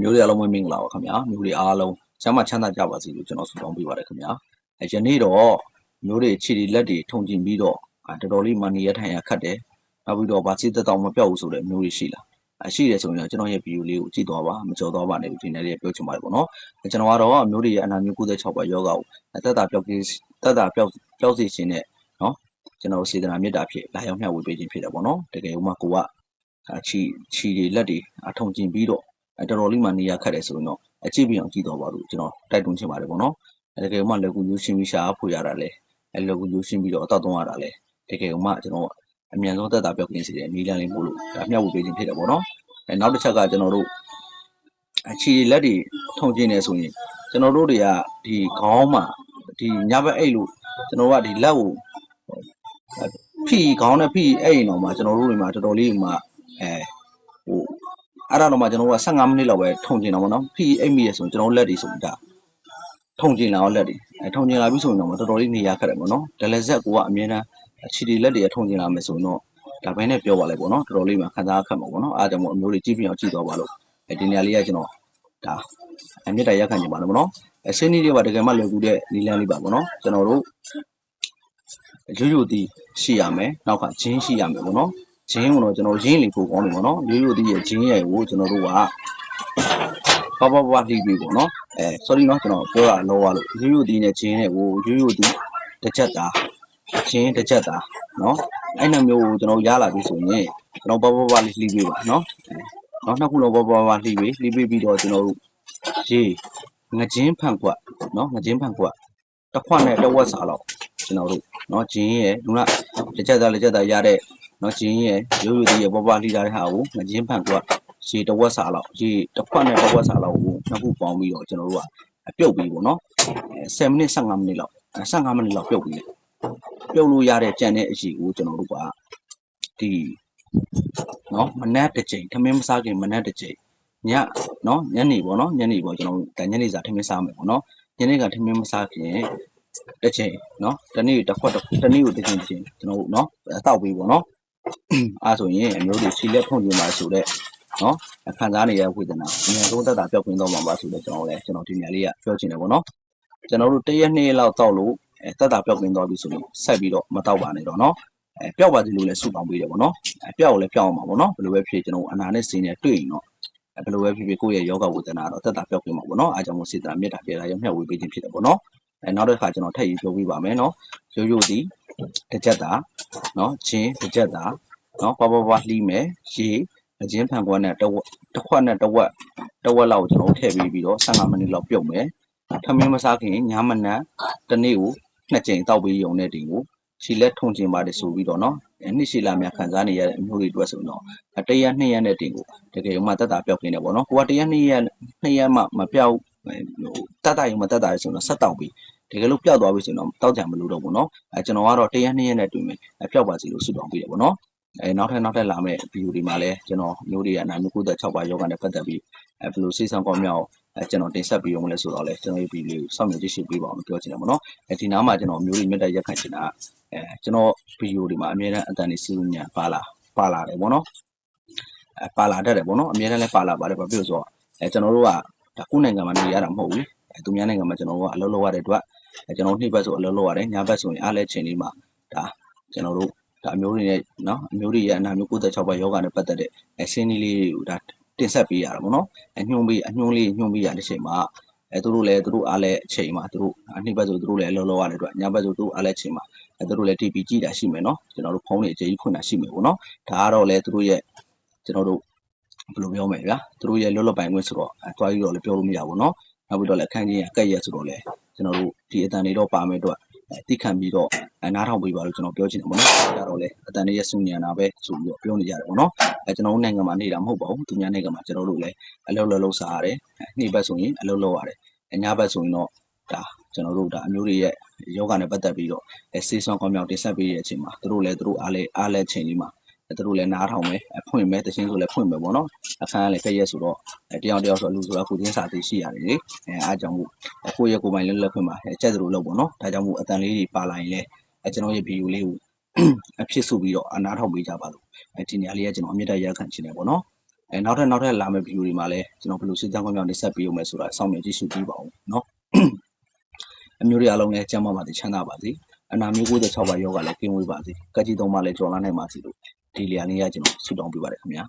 မျိုးတွေအားလုံးပဲမင်္ဂလာပါခင်ဗျာမျိုးတွေအားလုံးကျမ်းမာချမ်းသာကြပါစေလို့ကျွန်တော်ဆုတောင်းပေးပါတယ်ခင်ဗျာအဲယနေ့တော့မျိုးတွေခြေတွေလက်တွေထုံကျင်ပြီးတော့အာတော်တော်လေးမနီရထိုင်ရခတ်တယ်နောက်ပြီးတော့ဗာစီသက်တောင်မပြောက်ဘူးဆိုတဲ့မျိုးတွေရှိလားအရှိတယ်ဆိုရင်တော့ကျွန်တော်ရဲ့ဗီဒီယိုလေးကိုကြည့်သွားပါမကြော်သွားပါနဲ့ဒီနေ့လေးပြောချင်ပါတယ်ပေါ့နော်အဲကျွန်တော်ကတော့မျိုးတွေရဲ့အနာမျိုး96ပါယောဂကိုအသက်တာပျောက်ကင်းသက်တာပျောက်ပျောက်စေခြင်းနဲ့နော်ကျွန်တော်စေတနာမေတ္တာဖြစ်လာရောက်မျှဝေပေးခြင်းဖြစ်တယ်ပေါ့နော်တကယ်လို့မှကိုကခြီခြီတွေလက်တွေအထုံကျင်ပြီးတော့ အဲတော်တော်လေးမှနေရခက်တယ်ဆိုရင်တော့အကြည့်ပြအောင်ကြည့်တော့ပါလို့ကျွန်တော်တိုက်တွန်းချင်ပါတယ်ပေါ့နော်အဲတကယ်မှလက်ကူယူရှင်းပြီးရှာဖွေရတာလဲအဲလက်ကူယူရှင်းပြီးတော့အတော့သုံးရတာလဲတကယ်မှကျွန်တော်အမြန်ဆုံးသက်သာပြောက်ကင်းစေတဲ့နီလန်လေးပို့လို့ဒါမျှဝေပေးခြင်းဖြစ်တယ်ပေါ့နော်အဲနောက်တစ်ချက်ကကျွန်တော်တို့အခြေလက်တွေထုံကျင်းနေဆိုရင်ကျွန်တော်တို့တွေကဒီခေါင်းမှာဒီညဘက်အိတ်လို့ကျွန်တော်ကဒီလက်ကိုဖိခေါင်းနဲ့ဖိအဲ့ရင်တော့မှကျွန်တော်တို့တွေမှာတော်တော်လေးမှအဲဟို အဲ့ဒါတော့မှကျွန်တော်တို့က15မိနစ်လောက်ပဲထုံကျင်တာပေါ့နော်ဖိအိတ်မိရဆိုရင်ကျွန်တော်လက်တွေဆိုဒါထုံကျင်လာအောင်လက်တွေအဲထုံကျင်လာပြီဆိုရင်တော့တော်တော်လေးနေရခက်တယ်ပေါ့နော်ဒလဆက်ကိုကအမြဲတမ်းခြေတွေလက်တွေထုံကျင်လာမယ်ဆိုရင်တော့ဒါပဲနဲ့ပြောပါလိုက်ပေါ့နော်တော်တော်လေးမှခံစားခက်မှာပေါ့နော်အားကြောင့်မို့အမျိုးတွေကြည့်ပြအောင်ကြည့်တော့ပါလို့အဲဒီနေရာလေးကကျွန်တော်ဒါအမြင့်တိုက်ရက်ခံနေပါလို့ပေါ့နော်အစင်းကြီးတွေပါတကယ်မှလွယ်ကူတဲ့နီလန်းလေးပါပေါ့နော်ကျွန်တော်တို့ရိုးရိုးတီးရှိရမယ်နောက်ကဂျင်းရှိရမယ်ပေါ့နော် ဂျင်းကိုတော့ကျွန်တော်ရင်းလေးပို့ကောင်းတယ်ပေါ့နော်ရိုးရိုးတီးရဲ့ဂျင်းရဲ့ကိုကျွန်တော်တို့ကဘာဘာဘာလှီးပြီးပေါ့နော်အဲ sorry နော်ကျွန်တော်ပြောတာလောရလို့ရိုးရိုးတီးနဲ့ဂျင်းရဲ့ကိုရိုးရိုးတီးတစ်ချက်သားဂျင်းတစ်ချက်သားနော်အဲ့နှမျိုးကိုကျွန်တော်ရလာပြီဆိုရင်ကျွန်တော်ဘာဘာဘာလေးလှီးပြီးပါနော်နော်နှစ်ခုလုံးဘာဘာဘာလှီးပြီးလှီးပြီးပြီးတော့ကျွန်တော်တို့ရေးငကြင်းဖန်ကွက်နော်ငကြင်းဖန်ကွက်တစ်ခွက်နဲ့တစ်ဝက်စာလောက်ကျွန်တော်တို့နော်ဂျင်းရဲ့လူကလက်ချက်သားလက်ချက်သားရတဲ့ နော်ဂျင်းရဲ့ရိုးရိုးသေးရဲ့ပွားပွားလှီးထားတဲ့ဟာကိုငကြင်းဖန်ကွက်ရေတစ်ဝက်စာလောက်ရေတစ်ခွက်နဲ့တစ်ဝက်စာလောက်ကိုနှစ်ခုပေါင်းပြီးတော့ကျွန်တော်တို့ကအပြုတ်ပြီးပေါ့နော်7မိနစ်15မိနစ်လောက်15မိနစ်လောက်ပြုတ်ပြီးပြုတ်လို့ရတဲ့ကြံတဲ့အရှိကိုကျွန်တော်တို့ကဒီနော်မနက်တစ်ချိန်ထမင်းမစားခင်မနက်တစ်ချိန်ညနော်ညနေပေါ့နော်ညနေပေါ့ကျွန်တော်ဒါညနေစာထမင်းစားမယ်ပေါ့နော်ညနေကထမင်းမစားခင်တစ်ချိန်နော်တနေ့တစ်ခွက်တနေ့ကိုတစ်ချိန်တစ်ချိန်ကျွန်တော်တို့နော်တောက်ပြီးပေါ့နော် အဲဆိုရင်အမျိုးတွေခြေလက်ထုံကျင်ပါဆိုတဲ့နော်ခံစားနေရဝေဒနာအများဆုံးတက်တာပျောက်ကွင်းတော့မှာပါဆိုတော့ကျွန်တော်လည်းကျွန်တော်ဒီနေရာလေးကပြောချင်တယ်ပေါ့နော်ကျွန်တော်တို့တရက်နှစ်ရက်လောက်တောက်လို့အဲတက်တာပျောက်ကွင်းသွားပြီဆိုရင်ဆက်ပြီးတော့မတောက်ပါနဲ့တော့နော်အဲပျောက်ပါစီလို့လည်းဆုတောင်းပေးတယ်ပေါ့နော်အဲပျောက်ကိုလည်းပျောက်အောင်ပါပေါ့နော်ဘယ်လိုပဲဖြစ်ကျွန်တော်အနာနဲ့စင်းနဲ့တွေ့ရင်တော့ဘယ်လိုပဲဖြစ်ဖြစ်ကိုယ့်ရဲ့ယောဂဝေဒနာတော့တက်တာပျောက်ပြမှာပေါ့နော်အားကြောင့်မို့စေတနာမေတ္တာပြေတာရမျှဝေပေးခြင်းဖြစ်တယ်ပေါ့နော်အဲနောက်တစ်ခါကျွန်တော်ထပ်ရေးပြောပြပါမယ်နော်ရိုးရိုးဒီ တစ်ချက်တာနော်ချင်းတစ်ချက်တာနော်ပွားပွားပွားလှီးမယ်ရေအချင်းဖန်ကွက်နဲ့တစ်ဝက်တစ်ခွက်နဲ့တစ်ဝက်တစ်ဝက်လောက်ကျွန်တော်ထည့်ပြီးပြီးတော့15မိနစ်လောက်ပြုတ်မယ်ထမင်းမစားခင်ညမနက်တစ်နေ့ကိုနှစ်ကြိမ်တောက်ပြီးရုံနဲ့တင်ကိုခြေလက်ထုံကျင်ပါတယ်ဆိုပြီးတော့နော်နှစ်ရှိလာများခံစားနေရတဲ့အမျိုးတွေအတွက်ဆိုတော့တရက်နှစ်ရက်နဲ့တင်ကိုတကယ်မှတက်တာပျောက်နေတယ်ပေါ့နော်ကိုကတရက်နှစ်ရက်နှစ်ရက်မှမပျောက်ဟိုတက်တာရုံမတက်တာရဆိုတော့ဆက်တောက်ပြီး တကယ်လို့ပျောက်သွားပြီဆိုတော့တောက်ကြံမလို့တော့ဘူးနော်အဲကျွန်တော်ကတော့တရက်နှစ်ရက်နဲ့တွေ့မယ်ပျောက်ပါစီလို့ဆုတောင်းပေးတယ်ပေါ့နော်အဲနောက်ထပ်နောက်ထပ်လာမယ့်ဗီဒီယိုတွေမှာလည်းကျွန်တော်မျိုးတွေအနာမျိုး96ပါယောဂနဲ့ပတ်သက်ပြီးအဲဘယ်လိုစိတ်ဆောင်ကောင်းမြောက်အဲကျွန်တော်တင်ဆက်ပြီးအောင်လဲဆိုတော့လဲကျွန်တော်ဒီဗီဒီယိုစောင့်မျှော်ကြည့်ရှုပေးပါအောင်ပြောချင်တယ်ပေါ့နော်အဲဒီနားမှာကျွန်တော်မျိုးတွေမြတ်တက်ရက်ခံချင်တာအဲကျွန်တော်ဗီဒီယိုတွေမှာအများအားအတန်နေစီးညံပါလာပါလာတယ်ပေါ့နော်အဲပါလာတတ်တယ်ပေါ့နော်အများအားလည်းပါလာပါတယ်ဘာဖြစ်လို့ဆိုတော့အဲကျွန်တော်တို့ကဒါကိုနိုင်ငံမှာနေရတာမဟုတ်ဘူးအဲသူများနိုင်ငံမှာကျွန်တော်တို့ကအလုပ်လုပ်ရတဲ့အတွက်အဲ ကျွန်တော်တို့နေ့ဘက်ဆိုအလုပ်လုပ်ရတယ်ညဘက်ဆိုရင်အားလဲချိန်လေးမှာဒါကျွန်တော်တို့ဒါအမျိုးတွေနဲ့နော်အမျိုးတွေရဲ့အနာမျိုး96ပါယောဂနဲ့ပတ်သက်တဲ့အစင်းလေးလေးကိုဒါတင်ဆက်ပေးရတာပေါ့နော်အညွှန်းပေးအညွှန်းလေးညွှန်းပေးရတဲ့ချိန်မှာအဲသူတို့လည်းသူတို့အားလည်းအချိန်မှာသူတို့အနှစ်ဘက်ဆိုသူတို့လည်းအလုပ်လုပ်ရတဲ့အတွက်ညဘက်ဆိုသူတို့အားလည်းအချိန်မှာအဲသူတို့လည်း TP ကြည့်တာရှိမယ်နော်ကျွန်တော်တို့ဖုန်းတွေအကြိမ်ကြီးဖွင့်တာရှိမယ်ပေါ့နော်ဒါကတော့လည်းသူတို့ရဲ့ကျွန်တော်တို့ဘယ်လိုပြောမလဲဗျာသူတို့ရဲ့လွတ်လပ်ပိုင်ခွင့်ဆိုတော့အဲတွားပြီးတော့လည်းပြောလို့မရဘူးနော်နောက်ပြီးတော့လည်းအခန်းကြီးကကက်ရက်ဆိုတော့လည်း ကျွန်တော်တို့ဒီအတန်တွေတော့ပါမယ်အတွက်တိခံပြီးတော့နားထောင်ပေးပါလို့ကျွန်တော်ပြောချင်တယ်ပေါ့နော်။ဒါတော့လေအတန်လေးရစုညံတာပဲဆိုပြီးတော့ပြောနေကြတယ်ပေါ့နော်။အဲကျွန်တော်တို့နိုင်ငံမှာနေတာမဟုတ်ပါဘူး။သူများနိုင်ငံမှာကျွန်တော်တို့လည်းအလုပ်လုပ်လုပ်စားရတယ်။နေ့ဘက်ဆိုရင်အလုပ်လုပ်ရတယ်။ညဘက်ဆိုရင်တော့ဒါကျွန်တော်တို့ဒါအမျိုးတွေရဲ့ယောဂနဲ့ပတ်သက်ပြီးတော့အဲဆေးဆွမ်းကောင်းမြောက်တင်ဆက်ပေးတဲ့အချိန်မှာသူတို့လည်းသူတို့အားလည်းအားလည်းချိန်လေးမှာသူတို့လည်းနားထောင်မယ်ဖွင့်မယ်တခြင်းဆိုလည်းဖွင့်မယ်ပေါ့နော်အခန်းကလည်းခက်ရက်ဆိုတော့တယောက်တယောက်ဆိုလူဆိုတာကိုချင်းစာသိရှိရတယ်လေအဲအားကြောင့်မို့ ကိုယ့်ရဲ့ကိုယ်ပိုင်လည်းလုပ်ခွင့်ပါအကျက်သလိုလုပ်ပေါ့နော်ဒါကြောင့်မို့အတန်လေးတွေပါလာရင်လည်းကျွန်တော်ရဲ့ဗီဒီယိုလေးကိုအဖြစ်ဆိုပြီးတော့အနားထောင်ပေးကြပါလို့ဒီနေရာလေးကကျွန်တော်အမြင့်တက်ရခံချင်တယ်ပေါ့နော်အဲနောက်ထပ်နောက်ထပ်လာမယ့်ဗီဒီယိုတွေမှာလည်းကျွန်တော်ဘယ်လိုစစ်တမ်းကောင်းကောင်းနေဆက်ပေးဦးမယ်ဆိုတာစောင့်မျှော်ကြည့်ရှုပေးပါဦးနော်အမျိုးတွေအားလုံးလည်းကျမ်းမာပါစေချမ်းသာပါစေအနာမျိုး96ပါးယောဂလည်းကင်းဝေးပါစေကကြည်သုံးပါလည်းကြော်လာနိုင်ပါစေလို့ဒီလျာလေးကကျွန်တော်ဆုတောင်းပေးပါတယ်ခင်ဗျာ